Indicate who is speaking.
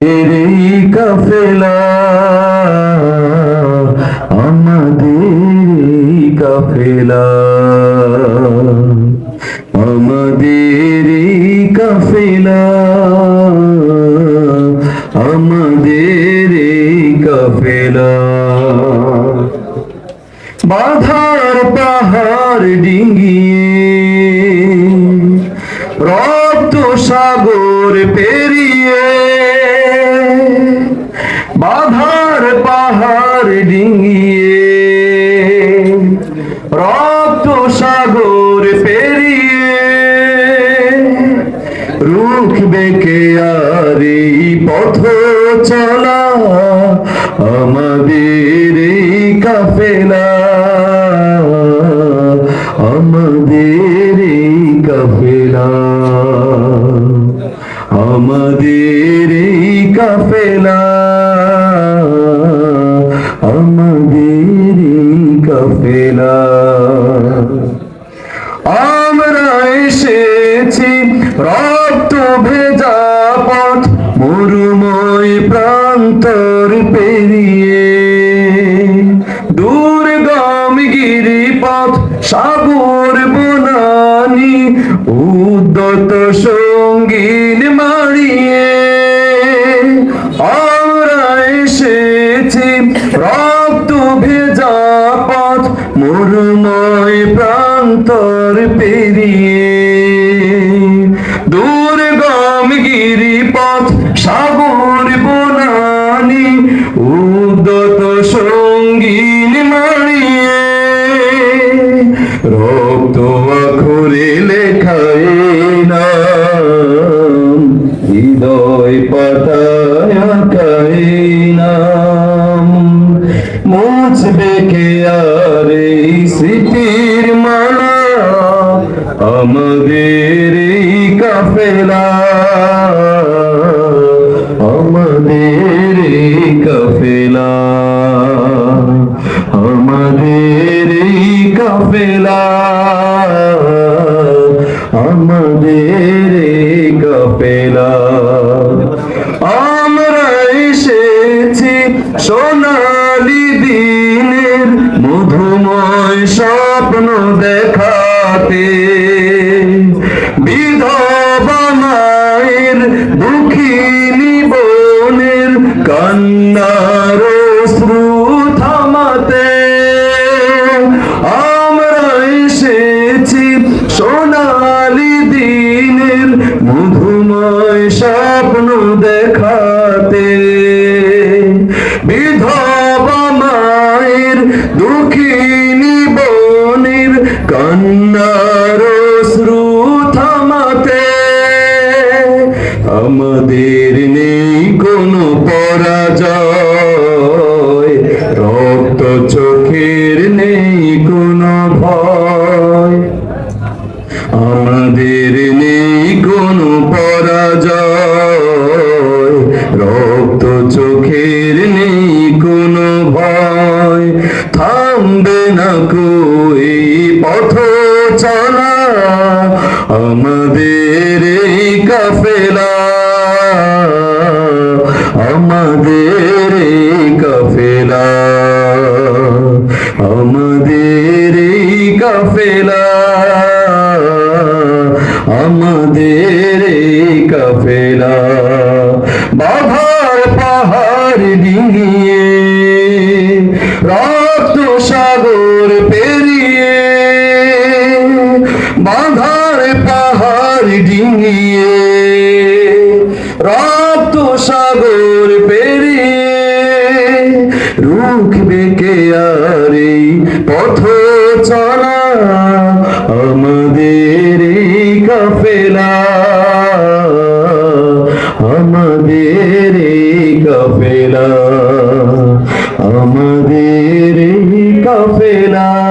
Speaker 1: এই কাফেলা আমাদের কাফেলা। আমাদের কাফেলা আমাদের কাফেলা। বাধার পাহাড় ডিঙ্গিয়ে সাগর পেরিয়ে বাধার পাহাড় ডিঙিয়ে রক্ত সাগর পেরিয়ে রুখবে কে আর পথ চলা আমাদের এই কাফেলা। আমাদের কাফেলা। আমাদের এই কাফেলা, আমাদের এই কাফেলা। আমরা এসেছি রক্ত ভেজা পথ, মরুময় প্রান্তর পেরিয়ে। দুর্গম গিরিপথ, সাগর বনানি, উদ্যত সঙ্গীন মারিয়ে পেরিয়ে আমাদের কাফেলা, আমাদের এই কাফেলা, আমাদের এই কাফেলা, আমাদের এই কাফেলা। আমরা এসেছি সোনালি দিনের মধুময় স্বপ্ন দেখাতে। বিধবা মায়ের দুঃখিনী বোনের কান্নার শ্রু থামাতে আমরা এসেছি সোনালি দিনের মধুময় স্বপ্ন দেখাতে। বিধবা মায়ের দুঃখিনী বোনের কান্নার থামবে না কই পথ চলা, আমাদের এই কাফেলা, আমাদের এই কাফেলা, আমাদের এই কাফেলা, আমাদের এই কাফেলা। পাহাড় ডিঙিয়ে রক্ত সাগর পেরিয়ে, বাধার পাহাড় ডিঙিয়ে রক্ত সাগর পেরিয়ে রুখবে কে আর এই পথ চলা আমাদের এই কাফেলা। আমাদের এই কাফেলা। আমাদের এই কাফেলা